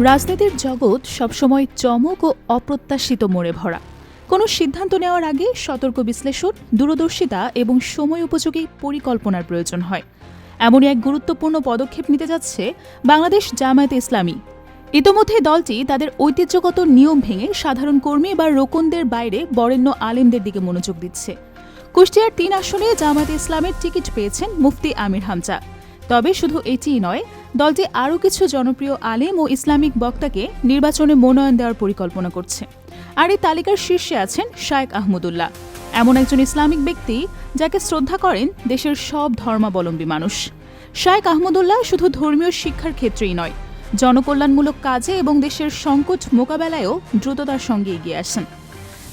রাজনীতির জগৎ সবসময় চমক ও অপ্রত্যাশিত মোড়ে ভরা। কোনো সিদ্ধান্ত নেওয়ার আগে সতর্ক বিশ্লেষণ, দূরদর্শিতা এবং সময় উপযোগী পরিকল্পনার প্রয়োজন হয়। এমনই এক গুরুত্বপূর্ণ পদক্ষেপ নিতে যাচ্ছে বাংলাদেশ জামায়াতে ইসলামী। ইতোমধ্যে দলটি তাদের ঐতিহ্যগত নিয়ম ভেঙে সাধারণ কর্মী বা রোকনদের বাইরে বরেণ্য আলেমদের দিকে মনোযোগ দিচ্ছে। কুষ্টিয়ার তিন আসনে জামায়াতে ইসলামের টিকিট পেয়েছেন মুফতি আমির হামজা। তবে শুধু এটিই নয় দলটি আরও কিছু জনপ্রিয় আলেম ও ইসলামিক বক্তাকে নির্বাচনে মনোনয়ন দেওয়ার পরিকল্পনা করছে। আর এই তালিকার শীর্ষে আছেন শায়েক আহমদুল্লাহ। এমন একজন ইসলামিক ব্যক্তি যাকে শ্রদ্ধা করেন দেশের সব ধর্মাবলম্বী মানুষ। শায়েক আহমদুল্লাহ শুধু ধর্মীয় শিক্ষার ক্ষেত্রেই নয়, জনকল্যাণমূলক কাজে এবং দেশের সংকট মোকাবেলায়ও দ্রুততার সঙ্গে এগিয়ে আসেন।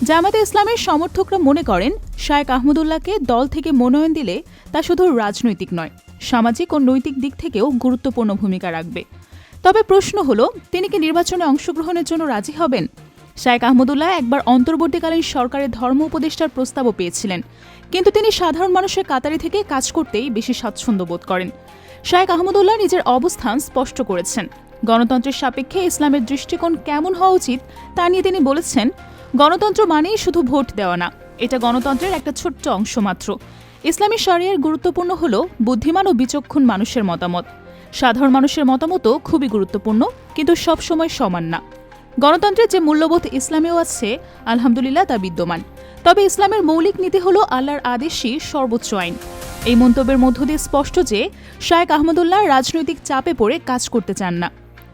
জামাতে ইসলামের সমর্থকরা মনে করেন, শায়েক আহমদুল্লাহকে দল থেকে মনোনয়ন দিলে তা শুধু রাজনৈতিক নয় সামাজিক ও নৈতিক দিক থেকেও গুরুত্বপূর্ণ ভূমিকা রাখবে। তবে প্রশ্ন হলো, তিনি কি নির্বাচনে অংশগ্রহণের জন্য রাজি হবেন? শায়েক আহমদুল্লাহ একবার অন্তর্বর্তীকালীন সরকারের ধর্ম উপদেষ্টার প্রস্তাবও পেয়েছিলেন। কিন্তু তিনি সাধারণ মানুষের কাতারি থেকে কাজ করতেই বেশি স্বাচ্ছন্দ্য বোধ করেন। শায়েক আহমদুল্লাহ নিজের অবস্থান স্পষ্ট করেছেন। গণতন্ত্রের সাপেক্ষে ইসলামের দৃষ্টিকোণ কেমন হওয়া উচিত তা নিয়ে তিনি বলেছেন, গণতন্ত্র মানেই শুধু ভোট দেওয়া না, এটা গণতন্ত্রের একটা ছোট্ট অংশ মাত্র। ইসলামী শরিয়ার গুরুত্বপূর্ণ হল বুদ্ধিমান ও বিচক্ষণ মানুষের মতামত। সাধারণ মানুষের মতামতও খুবই গুরুত্বপূর্ণ, কিন্তু সবসময় সমান না। গণতন্ত্রের যে মূল্যবোধ ইসলামেও আছে, আলহামদুলিল্লাহ তা বিদ্যমান। তবে ইসলামের মৌলিক নীতি হল আল্লাহর আদেশই সর্বোচ্চ আইন। এই মন্তব্যের মধ্য দিয়ে স্পষ্ট যে শায়েক আহমদুল্লাহ রাজনৈতিক চাপে পড়ে কাজ করতে চান না।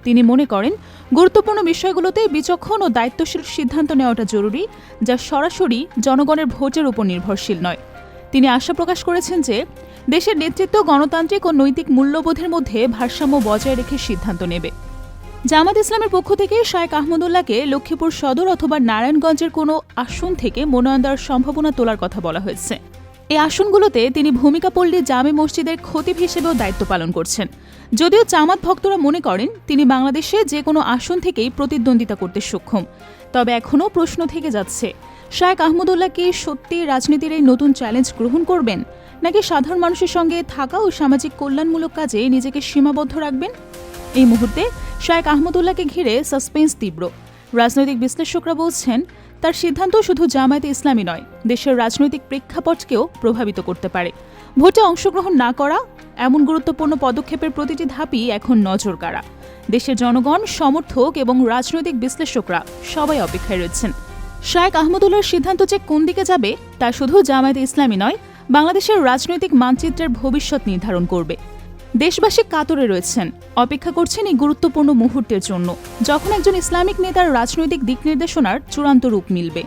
তিনি মনে করেন, গুরুত্বপূর্ণ বিষয়গুলোতে বিচক্ষণ ও দায়িত্বশীল সিদ্ধান্ত নেওয়াটা জরুরি, যা সরাসরি জনগণের ভোটের উপর নির্ভরশীল নয়। তিনি আশা প্রকাশ করেছেন যে দেশের নেতৃত্ব গণতান্ত্রিক ও নৈতিক মূল্যবোধের মধ্যে ভারসাম্য বজায় রেখে সিদ্ধান্ত নেবে। জামাত ইসলামের পক্ষ থেকে শায়েক আহমদুল্লাহকে লক্ষ্মীপুর সদর অথবা নারায়ণগঞ্জের কোনো আসন থেকে মনোনয়ন দেওয়ার সম্ভাবনা তোলার কথা বলা হয়েছে। এই আসনগুলোতে তিনি ভূমিকা পল্লী জামে মসজিদের খতিব হিসেবেও দায়িত্ব পালন করছেন। যদিও জামাত ভক্তরা মনে করেন, তিনি বাংলাদেশে যে কোনো আসন থেকেই প্রতিদ্বন্দ্বিতা করতে সক্ষম। তবে এখনও প্রশ্ন থেকে যাচ্ছে, শায়েক আহমদুল্লাহ কি সত্যি রাজনীতির এই নতুন চ্যালেঞ্জ গ্রহণ করবেন? নাকি সাধারণ মানুষের সঙ্গে থাকা ও সামাজিক কল্যাণমূলক কাজে নিজেকে সীমাবদ্ধ রাখবেন? এই মুহূর্তে শায়েক আহমদুল্লাহকে ঘিরে সাসপেন্স তীব্র। রাজনৈতিক বিশ্লেষকরা বলছেন তার সিদ্ধান্ত শুধু জামায়াতে ইসলামী নয়, দেশের রাজনৈতিক প্রেক্ষাপটকেও প্রভাবিত করতে পারে। ভোটে অংশগ্রহণ না করা, এমন গুরুত্বপূর্ণ পদক্ষেপের প্রতিটি ধাপই এখন নজর কাড়া দেশের জনগণ, সমর্থক এবং রাজনৈতিক বিশ্লেষকরা সবাই অপেক্ষায় রয়েছেন। শায়েক আহমদুল্লাহর সিদ্ধান্ত যে কোন দিকে যাবে, তা শুধু জামায়াতে ইসলামী নয়, বাংলাদেশের রাজনৈতিক মানচিত্রের ভবিষ্যৎ নির্ধারণ করবে। দেশবাসী কাতরে রয়েছেন। অপেক্ষা করছেন এই গুরুত্বপূর্ণ মুহূর্তের জন্য, যখন একজন ইসলামিক নেতার রাজনৈতিক দিক নির্দেশনার চূড়ান্ত রূপ মিলবে।